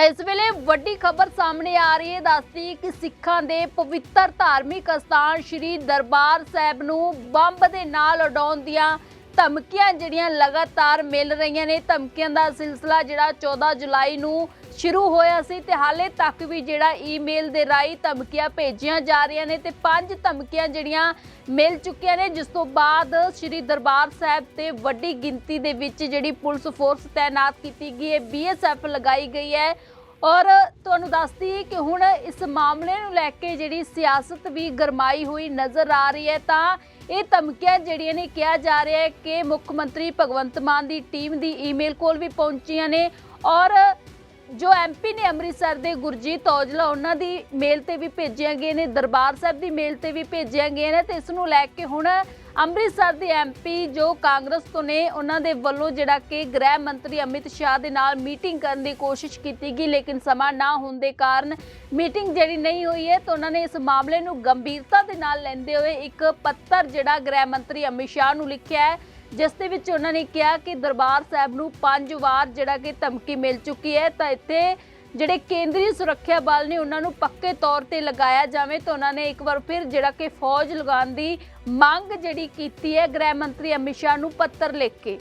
ਤਾਂ ਇਸ ਵੇਲੇ ਵੱਡੀ ਖਬਰ ਸਾਹਮਣੇ ਆ ਰਹੀ ਹੈ। ਦੱਸਦੀ ਕਿ ਸਿੱਖਾਂ ਦੇ ਪਵਿੱਤਰ ਧਾਰਮਿਕ ਅਸਥਾਨ ਸ੍ਰੀ ਦਰਬਾਰ ਸਾਹਿਬ ਨੂੰ ਬੰਬ ਦੇ ਨਾਲ ਉਡਾਉਣ ਦੀਆਂ ਧਮਕੀਆਂ ਜਿਹੜੀਆਂ ਲਗਾਤਾਰ ਮਿਲ ਰਹੀਆਂ ਨੇ। ਧਮਕੀਆਂ ਦਾ ਸਿਲਸਿਲਾ ਜਿਹੜਾ 14 ਜੁਲਾਈ ਨੂੰ ਸ਼ੁਰੂ ਹੋਇਆ ਸੀ ਤੇ ਹਾਲੇ ਤੱਕ ਵੀ ਜਿਹੜਾ ਈਮੇਲ ਦੇ ਰਾਹੀਂ ਧਮਕੀਆਂ ਭੇਜੀਆਂ ਜਾ ਰਹੀਆਂ ਨੇ ਤੇ ਪੰਜ ਧਮਕੀਆਂ ਜਿਹੜੀਆਂ ਮਿਲ ਚੁੱਕੀਆਂ ਨੇ, ਜਿਸ ਤੋਂ ਬਾਅਦ ਸ੍ਰੀ ਦਰਬਾਰ ਸਾਹਿਬ ਤੇ ਵੱਡੀ ਗਿਣਤੀ ਦੇ ਵਿੱਚ ਜਿਹੜੀ ਪੁਲਿਸ ਫੋਰਸ ਤਾਇਨਾਤ ਕੀਤੀ ਗਈ ਹੈ ਬੀਐਸਐਫ ਲਗਾਈ ਗਈ ਹੈ। ਔਰ ਤੁਹਾਨੂੰ ਦੱਸਦੀ ਹੈ ਕਿ ਹੁਣ ਇਸ ਮਾਮਲੇ ਨੂੰ ਲੈ ਕੇ ਜਿਹੜੀ ਸਿਆਸਤ ਵੀ ਗਰਮਾਈ ਹੋਈ ਨਜ਼ਰ ਆ ਰਹੀ ਹੈ, ਤਾਂ ਇਹ ਧਮਕੀਆਂ ਜਿਹੜੀਆਂ ਨੇ ਕਿਹਾ ਜਾ ਰਿਹਾ ਹੈ ਕਿ ਮੁੱਖ ਮੰਤਰੀ ਭਗਵੰਤ ਮਾਨ ਦੀ ਟੀਮ ਦੀ ਈਮੇਲ ਕੋਲ ਵੀ ਪਹੁੰਚੀਆਂ ਨੇ ਔਰ ਜੋ ਐਮਪੀ ਨੇ ਅੰਮ੍ਰਿਤਸਰ ਦੇ ਗੁਰਜੀਤ ਔਜਲਾ, ਉਹਨਾਂ ਦੀ ਮੇਲ ਤੇ ਵੀ ਭੇਜੀਆਂ ਗਈਆਂ ਨੇ, ਦਰਬਾਰ ਸਾਹਿਬ ਦੀ ਮੇਲ ਤੇ ਵੀ ਭੇਜੀਆਂ ਗਈਆਂ ਨੇ ਤੇ ਇਸ ਨੂੰ ਲੈ ਕੇ ਹੁਣ ਅੰਮ੍ਰਿਤਸਰ ਦੇ ਐਮਪੀ ਜੋ ਕਾਂਗਰਸ ਤੋਂ ਨੇ, ਉਹਨਾਂ ਦੇ ਵੱਲੋਂ ਜਿਹੜਾ ਕਿ ਗ੍ਰਹਿ ਮੰਤਰੀ ਅਮਿਤ ਸ਼ਾਹ ਦੇ ਨਾਲ ਮੀਟਿੰਗ ਕਰਨ ਦੀ ਕੋਸ਼ਿਸ਼ ਕੀਤੀ ਗਈ, ਲੇਕਿਨ ਸਮਾਂ ਨਾ ਹੋਣ ਦੇ ਕਾਰਨ ਮੀਟਿੰਗ ਜਿਹੜੀ ਨਹੀਂ ਹੋਈ ਹੈ ਤਾਂ ਉਹਨਾਂ ਨੇ ਇਸ ਮਾਮਲੇ ਨੂੰ ਗੰਭੀਰਤਾ ਦੇ ਨਾਲ ਲੈਂਦੇ ਹੋਏ ਇੱਕ ਪੱਤਰ ਜਿਹੜਾ ਗ੍ਰਹਿ ਮੰਤਰੀ ਅਮਿਤ ਸ਼ਾਹ ਨੂੰ ਲਿਖਿਆ ਹੈ। ਜਿਸ ਦੇ ਵਿੱਚ ਉਹਨਾਂ ਨੇ ਕਿਹਾ ਕਿ ਦਰਬਾਰ ਸਾਹਿਬ ਨੂੰ ਪੰਜ ਵਾਰ ਜਿਹੜਾ ਕਿ ਧਮਕੀ ਮਿਲ ਚੁੱਕੀ ਹੈ, ਤਾਂ ਇੱਥੇ ਜਿਹੜੇ ਕੇਂਦਰੀ ਸੁਰੱਖਿਆ ਬਲ ਨੇ ਉਹਨਾਂ ਨੂੰ ਪੱਕੇ ਤੌਰ ਤੇ ਲਗਾਇਆ ਜਾਵੇ, ਤਾਂ ਉਹਨਾਂ ਨੇ ਇੱਕ ਵਾਰ ਫਿਰ ਜਿਹੜਾ ਕਿ ਫੌਜ ਲਗਾਉਣ ਦੀ ਮੰਗ ਜਿਹੜੀ ਕੀਤੀ ਹੈ, ਗ੍ਰਹਿ ਮੰਤਰੀ ਅਮਿਤ ਸ਼ਾਹ ਨੂੰ ਪੱਤਰ ਲਿਖ ਕੇ।